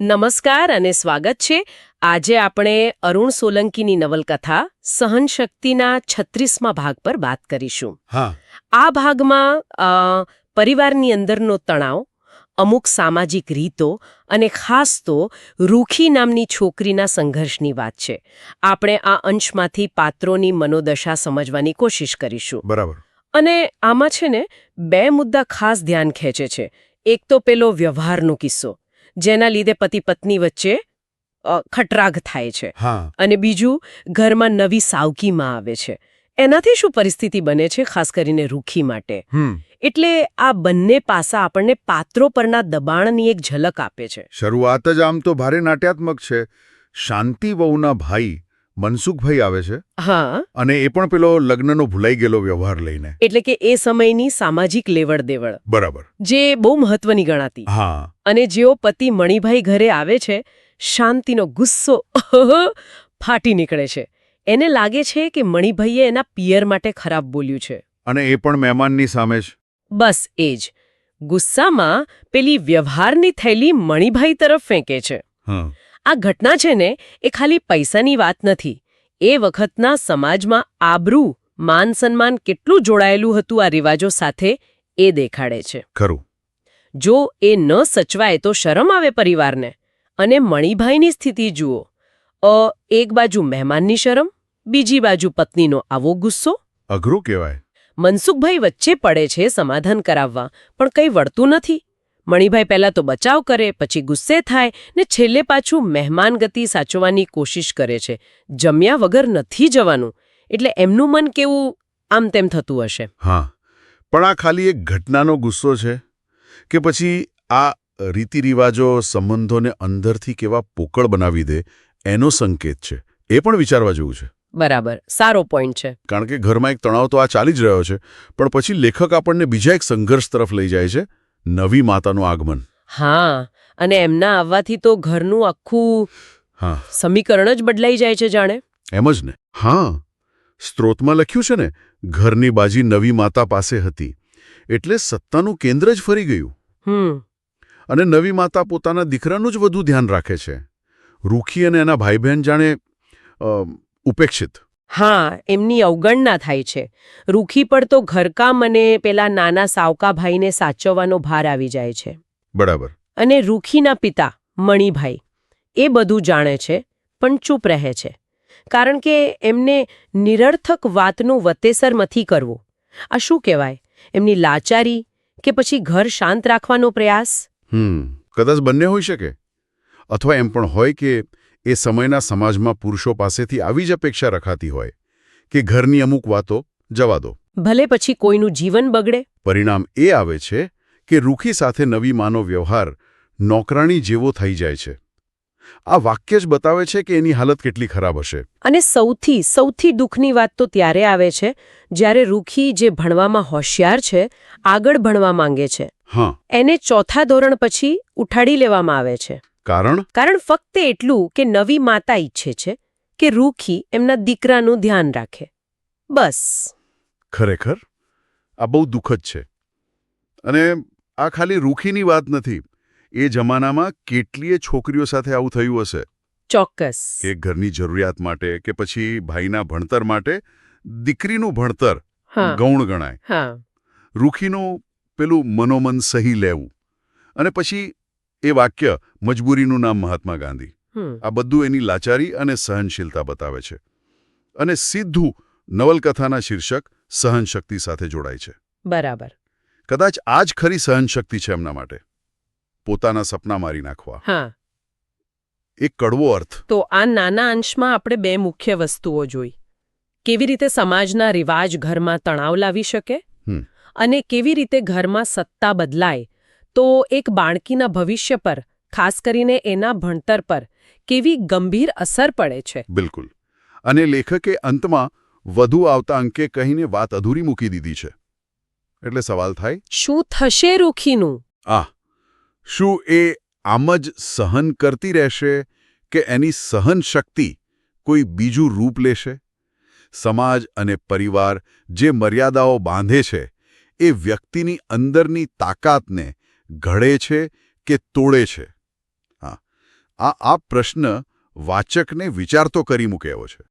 નમસ્કાર અને સ્વાગત છે. આજે આપણે અરુણ સોલંકીની નવલકથા સહનશક્તિના છત્રીસમા ભાગ પર વાત કરીશું. આ ભાગમાં પરિવારની અંદરનો તણાવ અમુક સામાજિક રીતો અને ખાસ તો રૂખી નામની છોકરીના સંઘર્ષની વાત છે. આપણે આ અંશમાંથી પાત્રોની મનોદશા સમજવાની કોશિશ કરીશું. બરાબર. અને આમાં છે ને બે મુદ્દા ખાસ ધ્યાન ખેંચે છે. એક તો પેલો વ્યવહારનો કિસ્સો. જેના લીધે પતિ પત્ની વચ્ચે ખટરાગ થાય છે. અને બીજું ઘરમાં નવી સાવકીમાં આવે છે. એનાથી શું પરિસ્થિતિ બને છે ખાસ કરીને રૂખી માટે? એટલે આ બંને પાસા આપણને પાત્રો પરના દબાણની એક ઝલક આપે છે. શરૂઆત જ આમ તો ભારે નાટ્યાત્મક છે. શાંતિ વહુના ભાઈ મનસુખભાઈ આવે છે હા. અને એ પણ પેલો લગ્નનો ભૂલાઈ ગયેલો વ્યવહાર લઈને. એટલે કે એ સમયની સામાજિક લેવડ દેવડ બરાબર. જે બહુ મહત્વની ગણાતી. હા. અને જેઓ પતિ મણિભાઈ ઘરે આવે છે શાંતિનો ગુસ્સો ફાટી નીકળે છે. એને લાગે છે કે મણિભાઈએ એના પિયર માટે ખરાબ બોલ્યું છે. અને એ પણ મહેમાનની સામે જ. બસ એ જ. ગુસ્સામાં પેલી વ્યવહારની થેલી મણિભાઈ તરફ ફેંકે છે. હા. આ ઘટના છે ને એ ખાલી પૈસાની વાત નથી. એ વખતના સમાજમાં આબરૂ માન સન્માન કેટલું જોડાયેલું હતું આ રિવાજો સાથે એ દેખાડે છે. ખરું. જો એ ન સચવાય તો શરમ આવે પરિવારને. અને મણિભાઈની સ્થિતિ જુઓ. અ એક બાજુ મહેમાનની શરમ બીજી બાજુ પત્નીનો આવો ગુસ્સો. અઘરું કહેવાય. મનસુખભાઈ વચ્ચે પડે છે સમાધાન કરાવવા પણ કંઈ વળતું નથી. મણિભાઈ પહેલાં તો બચાવ કરે પછી ગુસ્સે થાય ને છેલ્લે પાછું મહેમાન ગતિ સાચવવાની કોશિશ કરે છે. જમ્યા વગર નથી જવાનું. એટલે એમનું મન કેવું આમ તેમ થતું હશે? હા. પણ આ ખાલી એક ઘટનાનો ગુસ્સો છે કે પછી આ રીતિરિવાજો સંબંધોને અંદરથી કેવા પોકળ બનાવી દે એનો સંકેત છે. એ પણ વિચારવા જેવું છે. બરાબર. સારો પોઈન્ટ છે. કારણ કે ઘરમાં એક તણાવ તો આ ચાલી જ રહ્યો છે. પણ પછી લેખક આપણને બીજા એક સંઘર્ષ તરફ લઈ જાય છે નવી માતાનું આગમન. હા અને એમના આવવાથી તો ઘરનું આખું હા. સમીકરણ જ બદલાઈ જાય છે જાણે. એમ જ ને. હા. સ્ત્રોતમાં લખ્યું છે ને ઘરની બાજી નવી માતા પાસે હતી. એટલે સત્તાનું કેન્દ્ર જ ફરી ગયું. હમ. અને નવી માતા પોતાના દીકરાનું જ વધુ ધ્યાન રાખે છે. રૂખી અને એના ભાઈ બહેન જાણે ઉપેક્ષિત. હા એમની અવગણના થાય છે. રૂખી પર તો ઘરકામ અને પેલા નાના સાવકા ભાઈને સાચવવાનો ભાર આવી જાય છે. બરાબર. અને રૂખીના પિતા મણિભાઈ એ બધું જાણે છે પણ ચૂપ રહે છે. કારણ કે એમને નિરર્થક વાતનું વતેસર નથી કરવું. આ શું કહેવાય? એમની લાચારી કે પછી ઘર શાંત રાખવાનો પ્રયાસ? હમ કદાચ બંને હોઈ શકે. અથવા એમ પણ હોય કે એ સમયના સમાજમાં પુરુષો પાસેથી આવી જ અપેક્ષા રખાતી હોય કે ઘરની અમુક વાતો જવા દો. ભલે પછી કોઈનું જીવન બગડે. પરિણામ એ આવે છે કે રૂખી સાથે નવી માનો વ્યવહાર નોકરાણી જેવો થઈ જાય છે. આ વાક્ય જ બતાવે છે કે એની હાલત કેટલી ખરાબ હશે. અને સૌથી સૌથી દુઃખની વાત તો ત્યારે આવે છે જ્યારે રૂખી જે ભણવામાં હોશિયાર છે આગળ ભણવા માંગે છે. હા. એને ચોથા ધોરણ પછી ઉઠાડી લેવામાં આવે છે. કારણ? કારણ ફક્ત એટલું કે નવી માતા ઈચ્છે છે કે રૂખી એમના દીકરાનું ધ્યાન રાખે. બસ. ખરેખર? આ બહુ દુઃખદ છે. અને આ ખાલી રૂખીની વાત નથી. એ જમાનામાં કેટલીય છોકરીઓ સાથે આવું થયું હશે. ચોક્કસ. કે ઘરની જરૂરિયાત માટે કે પછી ભાઈના ભણતર માટે દીકરીનું ભણતર ગૌણ ગણાય. રૂખીનું પેલું મનોમન સહી લેવું. અને પછી એ વાક્ય મજબૂરીનું નામ મહાત્મા ગાંધી. આ બધું એની લાચારી અને સહનશીલતા બતાવે છે. અને સીધું નવલકથાના શીર્ષક સહનશક્તિ સાથે જોડાય છે. બરાબર. કદાચ આ જ ખરી સહનશક્તિ છે એમના માટે. પોતાના સપના મારી નાખવા. હા. એક કડવો અર્થ. તો આ નાના અંશમાં આપણે બે મુખ્ય વસ્તુઓ જોઈ. કેવી રીતે સમાજના રિવાજ ઘરમાં તણાવ લાવી શકે? અને કેવી રીતે ઘરમાં સત્તા બદલાય? તો એક બાળકીના ભવિષ્ય પર ખાસ કરીને એના ભણતર પર કેવી ગંભીર અસર પડે છે. બિલકુલ. અને લેખકે અંતમાં વધુ આવતા અંકે કહીને વાત અધૂરી મૂકી દીધી છે. એટલે સવાલ થાય? શું થશે રૂખીનું? આ શું એ આમ જ સહન કરતી રહેશે કે એની સહન શક્તિ કોઈ બીજું રૂપ લેશે? સમાજ અને પરિવાર જે મર્યાદાઓ બાંધે છે એ વ્યક્તિની અંદરની તાકાતને ઘડે છે કે તોડે છે? હા. આ આ પ્રશ્ન વાચકને વિચારતો કરી મૂકે એવો છે.